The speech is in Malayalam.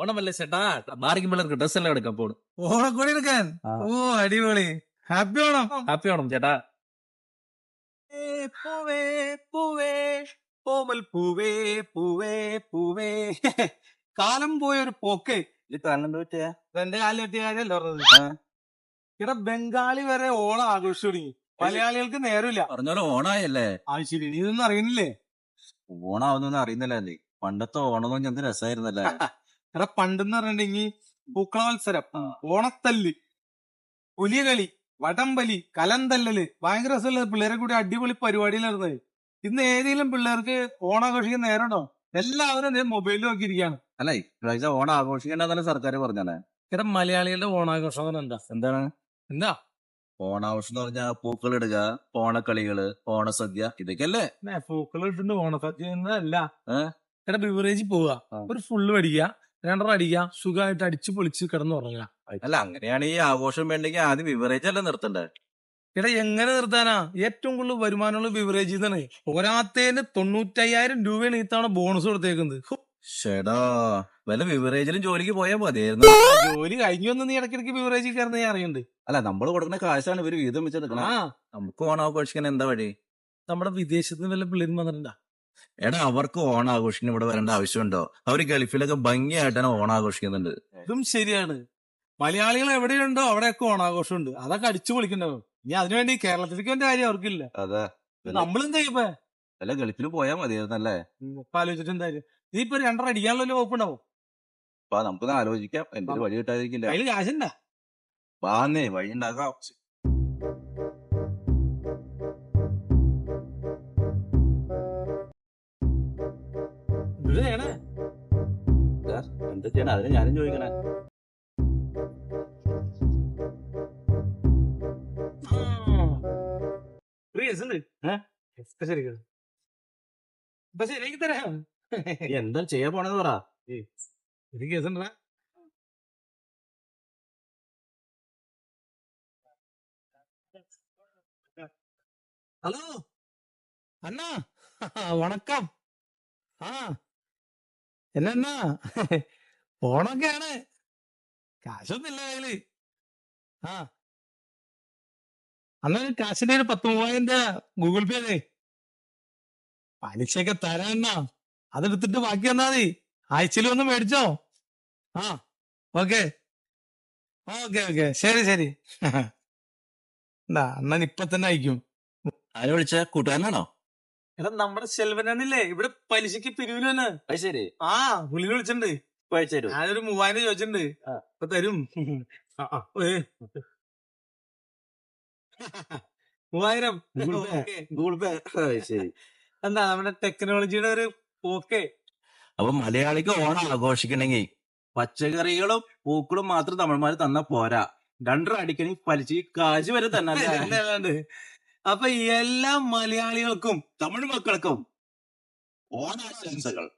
ഓണമല്ലേ ചേട്ടാ? ബാറിക്കും പിള്ളേർക്ക് ഡ്രസ് എല്ലാം എടുക്കാൻ പോണു. ഓണക്കോടി എടുക്കാൻ? ഓ അടിപൊളി. ഹാപ്പി ഓണം. ഹാപ്പി ഓണം ചേട്ടാ. പൂവേ പൂവേ കോമൽ പൂവേ പൂവേ പൂവേ. കാലം പോയ ഒരു പോക്കേ. എന്റെ കാലിൽ പറ്റിയ കാര്യമല്ല ഇവിടെ ബംഗാളി വരെ ഓണം ആഘോഷിച്ചു തുടങ്ങി മലയാളികൾക്ക് നേരമില്ല. പറഞ്ഞോലെ ഓണായല്ലേ? ആ ശരി. നീ ഇതൊന്നും അറിയുന്നില്ലേ? ഓണാവുന്നൊന്നും അറിയുന്നില്ലല്ലേ പണ്ടത്തെ ഓണം എന്ന് പറഞ്ഞാൽ എന്ത് രസമായിരുന്നല്ലേ എടാ പണ്ടെന്ന് പറഞ്ഞിട്ടുണ്ടെങ്കിൽ പൂക്കള മത്സരം ഓണത്തല്ല് പുലികളി വടംവലി കലന്തല്ലല് ഭയങ്കര രസമല്ല? പിള്ളേരെ കൂടി അടിപൊളി പരിപാടിയിലായിരുന്നത് ഇന്ന് ഏതെങ്കിലും പിള്ളേർക്ക് ഓണാഘോഷിക്കാൻ നേരണ്ടോ എല്ലാവരും മൊബൈലിൽ നോക്കിയിരിക്കുകയാണ്. അല്ല ഇപ്രാവശ്യം ഓണം സർക്കാർ പറഞ്ഞാലേ ഇവിടെ മലയാളികളുടെ ഓണാഘോഷം എന്താ? എന്താണ്? എന്താ? ഓണാഘോഷം എന്ന് പറഞ്ഞാൽ പൂക്കൾ ഇടുക ഓണക്കളികൾ ഓണസദ്യ ഇതൊക്കെ ഇതൊക്കെയല്ലേ പൂക്കൾ ഇട്ടുണ്ട് ഓണസദ്യ അല്ല ഏ? ബിവറേജ് ബിവറേജിൽ പോവുക ഒരു ഫുള്ള് മേടിക്കുക രണ്ടെണ്ണം അടിക്കുക സുഖമായിട്ട് അടിച്ചു പൊളിച്ച് കിടന്നുറങ്ങുക അല്ല അങ്ങനെയാണ് ഈ ആഘോഷം വേണ്ടെങ്കിൽ ആദ്യം ബിവറേജ് അല്ല നിർത്തണ്ടേ? എടാ എങ്ങനെ നിർത്താനാ? ഏറ്റവും കൂടുതൽ വരുമാനമുള്ള ബിവറേജ് തന്നെ ഒരാത്തേന് തൊണ്ണൂറ്റയ്യായിരം രൂപയാണ് ഈ തവണ ബോണസ് കൊടുത്തേക്കുന്നത്. ഷേടാ വല്ല ബിവറേജിലും ജോലിക്ക് പോയാൽ മതിയായിരുന്നു. ജോലി കഴിഞ്ഞു വന്ന് നീ ഇടയ്ക്കിടയ്ക്ക് ബിവറേജിൽ കയറുന്ന ഞാൻ അറിയുന്നുണ്ട് അല്ല നമ്മൾ കൊടുക്കുന്ന കാശാണ് ഇവർ വീതം വെച്ചെടുക്കണം. നമുക്ക് ഓണാഘോഷിക്കാൻ എന്താ വഴി? നമ്മുടെ വിദേശത്ത് നിന്ന് വല്ല പിള്ളേരും വന്നിട്ടുണ്ടാ? എടാ അവർക്ക് ഓണം ആഘോഷിക്കാൻ ഇവിടെ വരേണ്ട ആവശ്യമുണ്ടോ? അവർ ഗൾഫിലൊക്കെ ഭംഗിയായിട്ടാണ് ഓണം ആഘോഷിക്കുന്നുണ്ട് ഇതും ശരിയാണ്. മലയാളികൾ എവിടെയുണ്ടോ അവിടെയൊക്കെ ഓണാഘോഷമുണ്ട്. അതൊക്കെ അടിച്ചു പൊളിക്കണ്ടാവും ഇനി അതിനുവേണ്ടി കേരളത്തിലേക്ക് വേണ്ട കാര്യം അവർക്കില്ല. അതെ. നമ്മളെന്താ ഇപ്പൊ? അല്ല ഗൾഫിൽ പോയാൽ മതിയായിരുന്നല്ലേ ഇപ്പൊ ആലോചിച്ചിട്ട് എന്തായാലും. നീ ഇപ്പൊ രണ്ടര അടിക്കാനുള്ള വകുപ്പ് ഉണ്ടാവും അപ്പൊ നമുക്ക് ആലോചിക്കാം. എന്റെ ഒരു വഴി കിട്ടാതിരിക്കില്ല. അതിൽ കാശുണ്ടാ. വാന്നേ വഴി ഉണ്ടാക്കാം. ഇത് ചെയ്യണേ എന്താ ചെയ്യണ അതിന് ഞാനും ചോദിക്കണേ ഒരു കേസുണ്ട് ഇപ്പൊ ശരിക്കും ഇപ്പൊ ശരിയാക്കി തരാം നീ എന്താ ചെയ്യാൻ പോണെന്ന് പറ ഒരു കേസുണ്ടാ ஹலோ அண்ணா வணக்கம் ஆ അല്ല എന്നാ ഫോണൊക്കെയാണ് കാശൊന്നുമില്ല കയ്യിൽ. ആ. അന്നൊരു കാശിന്റെ ഒരു പത്ത് മൂവായിരം രൂപ ഗൂഗിൾ പേ അതെ പലിശയൊക്കെ തരാന്നാ അതെടുത്തിട്ട് ബാക്കി വന്നാ മതി. ആഴ്ചയിൽ ഒന്ന് മേടിച്ചോ. ആ. ഓക്കെ. Okay okay. ശരി ശരി. എന്താ അണ്ണൻ ഇപ്പൊ തന്നെ അയക്കും. ആരെ വിളിച്ച? കൂട്ടുകാരനാണോ? എടാ നമ്മുടെ സെൽവനാണില്ലേ? ഇവിടെ പലിശക്ക് പിരിവിലാണ് അത് ശരി. ആ പുള്ളിനെ വിളിച്ചിട്ടുണ്ട്. തരൂ ഞാനൊരു മൂവായിരം ചോദിച്ചിട്ടുണ്ട്. അപ്പൊ തരും. ആ, ആ, ഏ. മൂവായിരം. Google Pay. Okay. Google Pay. ശരി. എന്താ നമ്മുടെ ടെക്നോളജിയുടെ ഒരു പോക്കേ? അപ്പൊ മലയാളിക്ക് ഓണം ആഘോഷിക്കണമെങ്കിൽ പച്ചക്കറികളും പൂക്കളും മാത്രം തമിഴ്മാര് തന്ന പോരാ. രണ്ടര അടിക്കണി പലിച്ച് കാശ് വരെ തന്നെ അല്ലാണ്ട് അപ്പൊ എല്ലാ മലയാളികൾക്കും തമിഴ് മക്കൾക്കും ഓണാശംസകൾ.